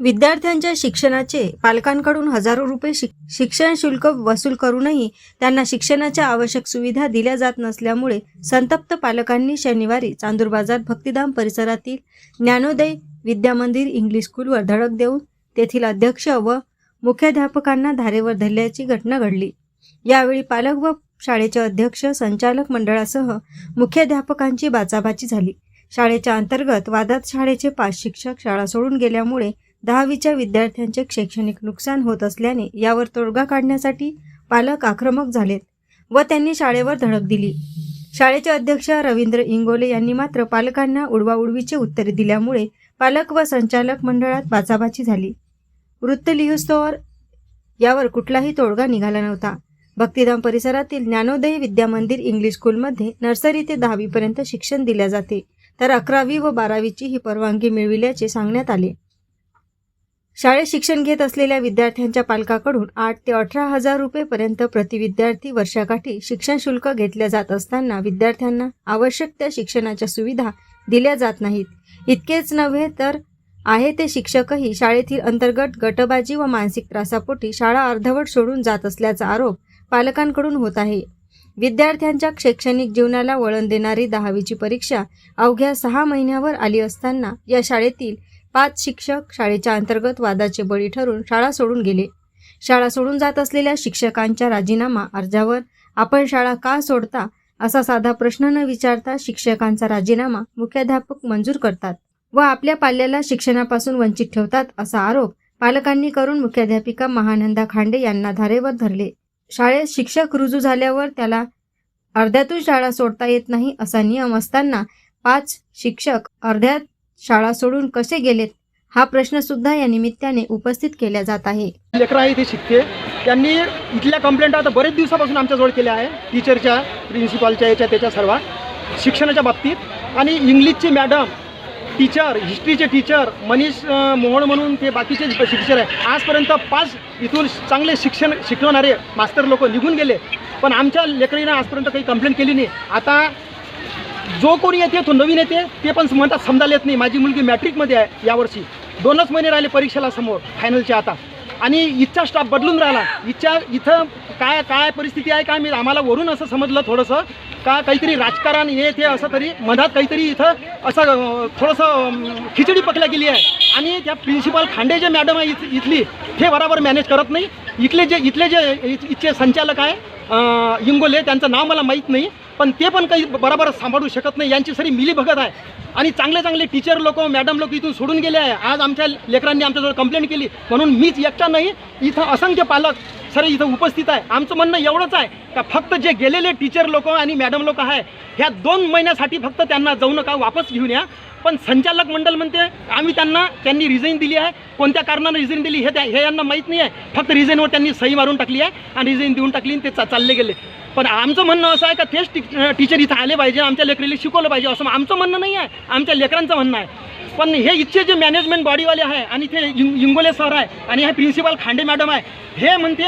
विद्यार्थ्यांच्या शिक्षणाचे पालकांकडून हजारो रुपये शिक शिक्षण शुल्क वसूल करूनही त्यांना शिक्षणाच्या आवश्यक सुविधा दिल्या जात नसल्यामुळे संतप्त पालकांनी शनिवारी चांदूर बाजार भक्तिधाम परिसरातील ज्ञानोदय विद्यामंदिर इंग्लिश स्कूलवर धडक देऊन तेथील अध्यक्ष व मुख्याध्यापकांना धारेवर धरल्याची घटना घडली. यावेळी पालक व शाळेचे अध्यक्ष संचालक मंडळासह मुख्याध्यापकांची बाचाबाची झाली. शाळेच्या अंतर्गत वादात शाळेचे पाच शिक्षक शाळा सोडून गेल्यामुळे दहावीच्या विद्यार्थ्यांचे शैक्षणिक नुकसान होत असल्याने यावर तोडगा काढण्यासाठी पालक आक्रमक झालेत व त्यांनी शाळेवर धडक दिली. शाळेचे अध्यक्ष रवींद्र इंगोले यांनी मात्र पालकांना उडवाउडवीचे उत्तरे दिल्यामुळे पालक व संचालक मंडळात बाचाबाची झाली. वृत्त लिहूस्तोवर यावर कुठलाही तोडगा निघाला नव्हता. भक्तिधाम परिसरातील ज्ञानोदय विद्यामंदिर इंग्लिश स्कूलमध्ये नर्सरी ते दहावीपर्यंत शिक्षण दिले जाते. तर अकरावी व बारावीची ही परवानगी मिळविल्याचे सांगण्यात आले. शाळेत शिक्षण घेत असलेल्या विद्यार्थ्यांच्या पालकाकडून आठ ते अठरा हजार रुपयेपर्यंत प्रति विद्यार्थी वर्षाकाठी शिक्षण शुल्क घेतल्या जात असताना विद्यार्थ्यांना आवश्यक त्या शिक्षणाच्या सुविधा दिल्या जात नाहीत. इतकेच नव्हे तर आहे ते शिक्षकही शाळेतील अंतर्गत गटबाजी व मानसिक त्रासापोटी शाळा अर्धवट सोडून जात असल्याचा आरोप पालकांकडून होत आहे. विद्यार्थ्यांच्या शैक्षणिक जीवनाला वळण देणारी दहावीची परीक्षा अवघ्या सहा महिन्यावर आली असताना या शाळेतील पाच शिक्षक शाळेच्या अंतर्गत वादाचे बळी ठरून शाळा सोडून गेले. शाळा सोडून जात असलेल्या शिक्षकांच्या राजीनामा अर्जावर आपण शाळा का सोडता असा साधा प्रश्न न विचारता शिक्षकांचा राजीनामा मुख्याध्यापक मंजूर करतात व आपल्या पाल्याला शिक्षणापासून वंचित ठेवतात असा आरोप पालकांनी करून मुख्याध्यापिका महानंदा खांडे यांना धारेवर धरले. शाळेत शिक्षक रुजू झाल्यावर त्याला अर्ध्यातून शाळा सोडता येत नाही असा नियम असताना पाच शिक्षक अर्ध्यात शाळा सोडून कसे गेलेत हा प्रश्न सुद्धा या निमित्ताने उपस्थित केला जात आहे. लेकरं आहे ते शिकते. त्यांनी इथल्या कंप्लेंट आता बरेच दिवसापासून आमच्याजवळ केल्या आहे टीचरच्या प्रिन्सिपॉलच्या याच्या त्याच्या सर्व. शिक्षणाच्या बाबतीत. आणि इंग्लिशची मॅडम टीचर हिस्ट्रीचे टीचर मनीष मोहन म्हणून ते बाकीचे शिक्षक आहे आजपर्यंत पाच इथून चांगले शिक्षण शिकवणारे मास्तर लोक निघून गेले. पण आमच्या लेकरीनं आजपर्यंत काही कंप्लेंट केली नाही. आता जो कोणी येते तो नवीन येते ते पण म्हणतात समजायला येत नाही. माझी मुलगी मॅट्रिकमध्ये आहे यावर्षी. दोनच महिने राहिले परीक्षेला समोर फायनलच्या आता. आणि इच्छा स्टाफ बदलून राहिला. इच्छा इथं काय काय परिस्थिती आहे काय मी आम्हाला वरून असं समजलं थोडंसं. का काहीतरी राजकारण हे ते असं तरी मधात काहीतरी इथं असं थोडंसं खिचडी पकल्या गेली आहे. आणि त्या प्रिन्सिपल खांडे जे मॅडम आहे इथ- इथली ते बरोबर मॅनेज करत नाही. इथले जे इथले जे इ- इथचे संचालक आहे इंगोले त्यांचं नाव मला माहीत नाही. पण ते पण काही बरोबर सांभाळू शकत नाही. यांची सरी मिली भगत आहे. आणि चांगले चांगले टीचर लोक मॅडम लोक इथून सोडून गेले आहे. आज आमच्या लेकरांनी आमच्याजवळ कंप्लेंट केली. म्हणून मीच एकटा नाही. इथं असंख्य पालक सर इथं उपस्थित आहे. आमचं म्हणणं एवढंच आहे का फक्त जे गेलेले टीचर लोक आणि मॅडम लोक आहे ह्या दोन महिन्यासाठी फक्त त्यांना जाऊ नका वापस घेऊन या. पण संचालक मंडळ म्हणते आम्ही त्यांना त्यांनी रिझाईन दिली आहे. कोणत्या कारणानं रिझाईन दिली हे त्या हे यांना माहीत नाही आहे. फक्त रिझाईनवर त्यांनी सही मारून टाकली आहे. आणि रिझाईन देऊन टाकली आणि ते चा चालले गेले. पण आमचं म्हणणं असं आहे का तेच टी टीचर इथं आले पाहिजे आमच्या लेकरीला शिकवलं पाहिजे असं आमचं म्हणणं नाही आहे. आमच्या लेकरांचं म्हणणं आहे. पण हे इथचे जे मॅनेजमेंट बॉडीवाले आहे आणि ते इंग इंगोले सर आहे आणि हे प्रिन्सिपल खांडे मॅडम आहे हे म्हणते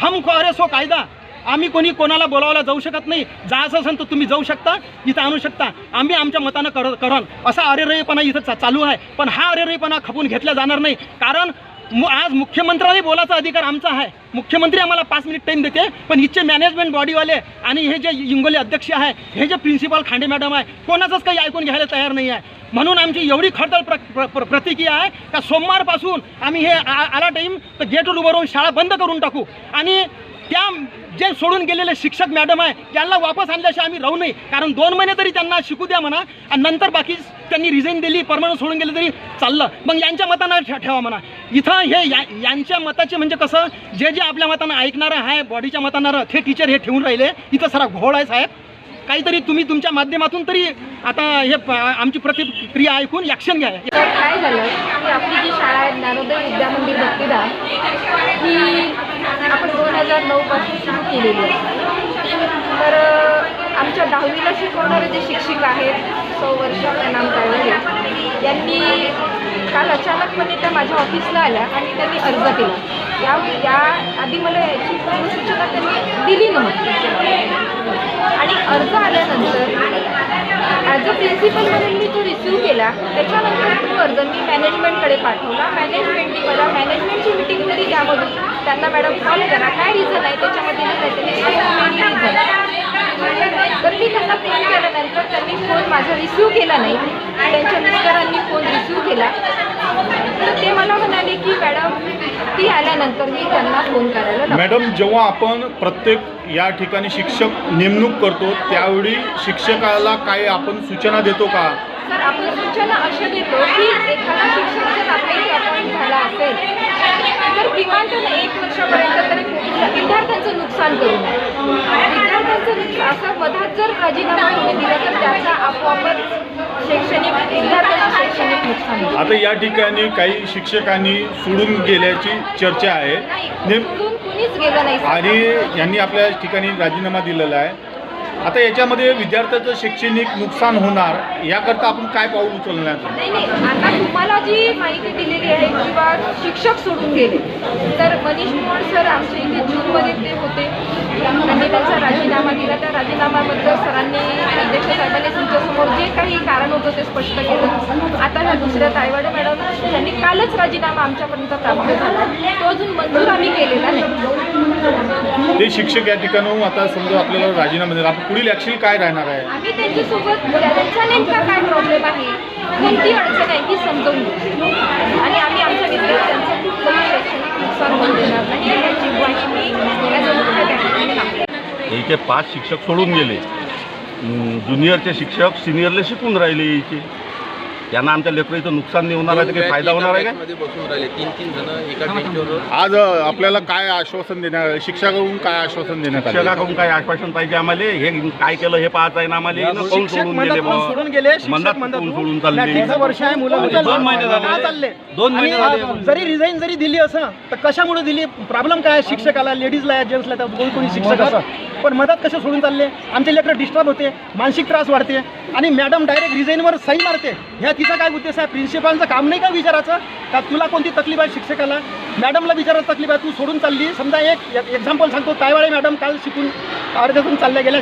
हम अरे सो हो कायदा. आम्ही कोणी कोणाला बोलावला जाऊ शकत नाही. जायचं असेल तर तुम्ही जाऊ शकता इथं आणू शकता. आम्ही आमच्या मतानं कर करण असा अरेरेपणा इथं चा- चालू आहे. पण हा अरेरेपणा खपून घेतला जाणार नाही. कारण आज मुख्यमंत्र्यांनी बोलायचा अधिकार आमचा आहे. मुख्यमंत्री आम्हाला पाच मिनिट टाईम देते पण इथचे मॅनेजमेंट बॉडीवाले आणि हे जे इंगोली अध्यक्ष आहे हे जे प्रिन्सिपल खांडे मॅडम आहे कोणाचंच काही ऐकून घ्यायला तयार नाही आहे. म्हणून आमची एवढी खडतळ प्र प्र प्र- प्रतिक्रिया आहे का सोमवारपासून आम्ही हे आ- आला टाईम तर गेटवर उभं राहून शाळा बंद करून टाकू. आणि त्या जे सोडून गेलेले शिक्षक मॅडम आहे त्यांना वापस आणल्याशिवाय आम्ही राहू नये. कारण दोन महिने तरी त्यांना शिकू द्या म्हणा आणि नंतर बाकी त्यांनी रिझाईन दिली परमनंट सोडून गेले तरी चाललं. मग यांच्या मतानं ठेवा म्हणा. इथं हे या यांच्या मताचे म्हणजे कसं जे जे आपल्या मतानं ऐकणारं आहे बॉडीच्या मतानं हे टीचर हे ठेवून राहिले. इथं सारा घोळ आहे साहेब. काहीतरी तुम्ही तुमच्या माध्यमातून तरी आता हे आमची प्रतिक्रिया ऐकून ॲक्शन घ्या. काय झालं? की आपली जी शाळा आहे ज्ञानोदय विद्यामंदिर भक्तिधाम ही हजार नऊपासून सुरू केलेली आहे. तर आमच्या दहावीला शिकवणारे जे शिक्षिका आहेत सौ वर्ष प्रणाम काळवले यांनी काल अचानकपणे त्या माझ्या ऑफिसला आल्या आणि त्यांनी अर्ज केला. या या आधी मला याची सूचना त्यांनी दिली नव्हती. आणि अर्ज आल्यानंतर ॲज अ प्रिन्सिपल म्हणून मी तो रिसिव्ह केला. त्याच्यानंतर तो अर्ज मी मॅनेजमेंटकडे पाठवला. मॅनेजमेंटनी मला मॅनेजमेंटची मिटिंग तरी त्यामधून त्यांना मॅडम कॉल करा. काय रिझन आहे? त्याच्यामध्ये तर मी त्यांना फोन माझा रिसिव्ह केला नाही. त्यांच्या मिस्टरांनी फोन रिसिव्ह केला. तर ते मला म्हणाले की मॅडम ती आल्यानंतर मी त्यांना फोन करायला लावतो. मॅडम जेव्हा आपण प्रत्येक या ठिकाणी शिक्षक नेमणूक करतो त्यावेळी शिक्षकाला काय आपण सूचना देतो का? तर आपण सूचना अशा देतो की एखादा शिक्षक जर आपल्याला अपॉइंट झाला असेल तर किमान त्यानं एक वर्षापर्यंत तरी विद्यार्थ्यांचं नुकसान करू नये विद्यार्थ्यांचं नुकसान असं मधात जर राजीनामा कोणी दिला तर त्याचा आपोआपच शैक्षणिक विद्यार्थ्यांचं शैक्षणिक नुकसान होईल. आता या ठिकाणी काही शिक्षकांनी सोडून गेल्याची चर्चा आहे. नेम आणि यांनी आपल्या ठिकाणी राजीनामा दिलेला आहे. आता याच्यामध्ये विद्यार्थ्याचं शैक्षणिक नुकसान होणार याकरता आपण काय पाऊल उचलण्यात आता तुम्हाला जी माहिती दिलेली आहे किंवा शिक्षक सोडून गेले तर मनीष मोहोळ सर आमच्या इथे जूनमध्ये ते होते. त्यांनी त्यांचा राजीनामा दिला. त्या राजीनाम्याबद्दल सरांनी अध्यक्ष साहेबांनी तुमच्यासमोर जे काही कारण होतं ते स्पष्ट केलं. दुसऱ्या तायवाडे मॅडम त्यांनी कालच राजीनामा आमच्यापर्यंत प्राप्त झाला. तो अजून मंजूर आम्ही केलेला नाही. ते शिक्षक या ठिकाणाहून आता समजा आपल्याला राजीनामा दिला आपण पुढील ॲक्शन काय राहणार आहे? आम्ही त्यांच्यासोबत त्यांचा नेमका काय प्रॉब्लेम आहे? कोणती अडचण आहे ती समजून घेऊ. आणि आम्ही आमच्या विद्यार्थ्यांचं कुठलंही शैक्षणिक नुकसान होऊ देणार नाही. याची ग्वाही मी या मुख्य त्या ठिकाणी लागते इथे पाच शिक्षक सोडून गेले. ज्युनियरचे शिक्षक सिनियरले शिकून राहिले इथे. यांना आमच्या लेकराचं नुकसान नाही होणार आहे तर काही फायदा होणार आहे का मध्ये बसून राहिले तीन तीन जण एका बेंचवर. आज अ, आपल्याला काय आश्वासन देण्यात शिक्षकाकडून काय आश्वासन देण्यात आलं? शिक्षकाकडून काय आश्वासन पाहिजे आम्हाला? हे काय केलं हे पाहता आहे ना आम्हाला? हे कोण शिक्षक सोडून गेले मनातून बुवा? सोडून गेले शिक्षक मनात मनातून. कोण सोडून चालले. मॅट्रिकचं वर्ष आहे मुलं मुलं दोन महिने झाले. का चालले. दोन महिने आणि झाले. जरी रिझाईन जरी दिली असं तर कशामुळे दिली? प्रॉब्लेम काय आहे शिक्षकाला लेडीजला आहे जेंट्सला त्या कोणी कोणी शिक्षक असं? पण मदत कसे सोडून चालले? आमचे लेकरं डिस्टर्ब होते मानसिक त्रास वाढते आणि मॅडम डायरेक्ट रिझाईनवर सही मारते. ह्या तिचा काय उद्देश आहे? प्रिन्सिपालचं काम नाही का विचारायचं? का तुला कोणती तकलीफ आहे शिक्षकाला? मॅडमला विचारायचं तकलीफ आहे तू सोडून चालली. समजा एक एक्झाम्पल सांगतो. तायवाळे मॅडम काल शिकून अर्ध्यातून चालल्या गेल्या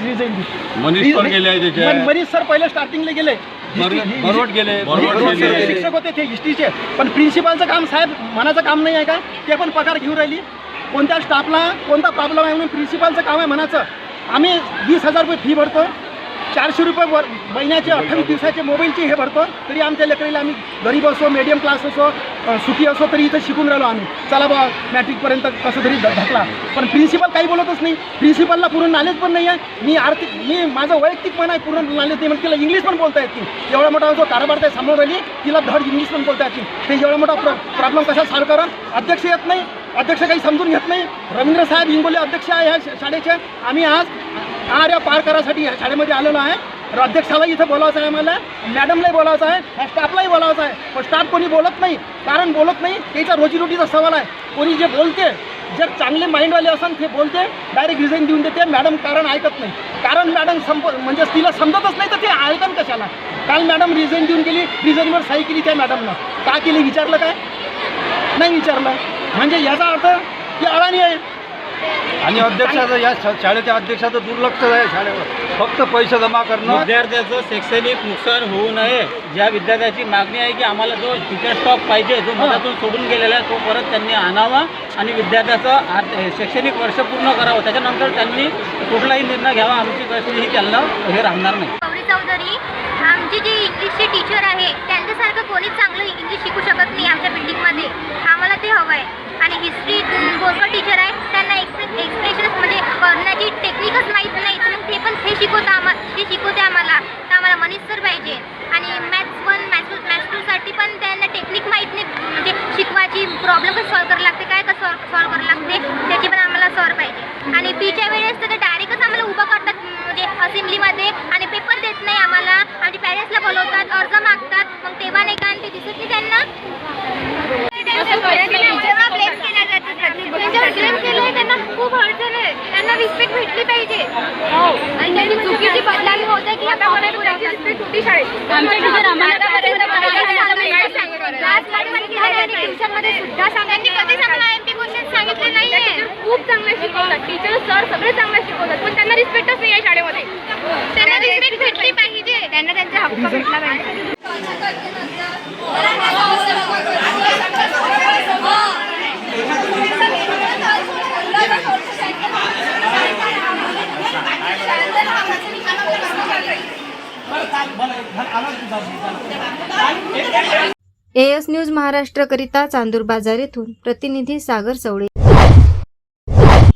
मनीष आहे त्याच्यात. मनीष सर पहिले स्टार्टिंगला गेले. शिक्षक होते ते हिस्ट्रीचे पण प्रिन्सिपालचं काम साहेब मनाचं काम नाही आहे का? ते पण पगार घेऊन राहिली. कोणत्या स्टाफला कोणता प्रॉब्लेम आहे म्हणून प्रिन्सिपालचं काम आहे म्हणाचं आम्ही वीस हजार रुपये फी भरतो. चारशे रुपये वर महिन्याचे अठ्ठावीस दिवसाचे मोबाईलचे हे भरतो तरी आमच्या लेकरीला आम्ही गरीब असो मीडियम क्लास असो सुखी असो तरी इथं शिकून राहिलो आम्ही. चला बा मॅट्रिकपर्यंत कसं तरी ध- ढकला. पण प्रिन्सिपल काही बोलतच नाही. प्रिन्सिपलला पूर्ण नॉलेज पण नाही आहे मी आर्थिक मी माझं वैयक्तिक पण आहे पूर्ण नॉलेज नाही म्हणजे तिला इंग्लिश पण बोलता येते एवढा मोठा जो कारभार त्या समोर राहिली तिला धड इंग्लिश पण बोलता येते ते एवढा मोठा प्रॉब्लेम कसा सॉल्व करा? अध्यक्ष येत नाही. अध्यक्ष काही समजून घेत नाही. रवींद्र साहेब हिंगोली अध्यक्ष आहे ह्या शाळेचे. आम्ही आज आर्या पार करायसाठी ह्या शाळेमध्ये आलेलो आहे. अध्यक्षालाही इथं बोलावचं आहे आम्हाला. मॅडमलाही बोलावचं आहे. ह्या स्टाफलाही बोलावचं आहे. पण स्टाफ कोणी बोलत नाही. कारण बोलत नाही त्याचा रोजीरोटीचा सवाल आहे. कोणी जे बोलते जर चांगले माइंडवाले असाल ते बोलते डायरेक्ट रिझाईन देऊन देते. मॅडम कारण ऐकत नाही. कारण मॅडम संप म्हणजे तिला समजतच नाही तर ते ऐकन कशाला? काल मॅडम रिझाईन देऊन गेली रिझाईनवर सही केली त्या मॅडमनं. का केली? विचारलं काय? नाही विचारलं. म्हणजे याचा अर्थ की अडाणी आहे. आणि अध्यक्षाचं या शा- शाळेच्या अध्यक्षाचं दुर्लक्ष आहे शाळेवर. फक्त पैसे जमा करणं. विद्यार्थ्याचं शैक्षणिक नुकसान होऊ नये. ज्या विद्यार्थ्याची मागणी आहे की आम्हाला जो टीचर स्टॉप पाहिजे जो मनातून सोडून गेलेला आहे तो परत त्यांनी आणावा आणि विद्यार्थ्याचं शैक्षणिक वर्ष पूर्ण करावं. त्याच्यानंतर त्यांनी कुठलाही निर्णय घ्यावा आमची कसलीही त्यांना हे राहणार नाही. गौरी चौधरी आमची जी इंग्लिशचे टीचर आहे त्यांच्यासारखं कोणीच चांगलं इंग्लिश शिकू शकत नाही आमच्या बिल्डिंगमध्ये आम्हाला ते हवं आहे आणि हिस्ट्री बोरकर टीचर आहे. त्यांना एक्सप्रे एक्सप्रेशन्स म्हणजे करण्याची टेक्निकच माहीत नाही. तर मग ते पण ते शिकवतं आम्हा ते शिकवते आम्हाला. तर आम्हाला मनीष सर पाहिजे. आणि मॅथ्स वन मॅथ्स मॅथ्स टूसाठी पण त्यांना टेक्निक माहीत नाही. म्हणजे शिकवायची प्रॉब्लेम कसं सॉल्व करायला लागते. काय कसं सॉल्व सॉल्व करायला लागते? त्याची पण आम्हाला सर पाहिजे. आणि फीच्या वेळेस तर डायरेक्टच आम्हाला उभं करतात. म्हणजे असेंब्लीमध्ये आणि पेपर देत नाही आम्हाला. आमच्या पॅरेंट्सला बोलवतात अर्ज मागतात मग तेव्हा नाही का आणि ते दिसत नाही त्यांना टीचरला ब्लेम केल्या जातं त्यांच्यावर ब्लेम केलंय त्यांना खूप अडचण आहे त्यांना रिस्पेक्ट भेटली पाहिजे आणि त्यांची चुकीची बदलामी होते की आता रिस्पेक्ट होती शाळेत आमच्या टीचर नाहीये. खूप चांगले शिकवतात. टीचर सर सगळे चांगले शिकवतात. पण त्यांना रिस्पेक्टच नाही आहे शाळेमध्ये. त्यांना रिस्पेक्ट भेटली पाहिजे. त्यांना त्यांचा हक्क भेटला पाहिजे. एएस न्यूज महाराष्ट्रकरिता चांदूर बाजार येथून प्रतिनिधी सागर सवळे.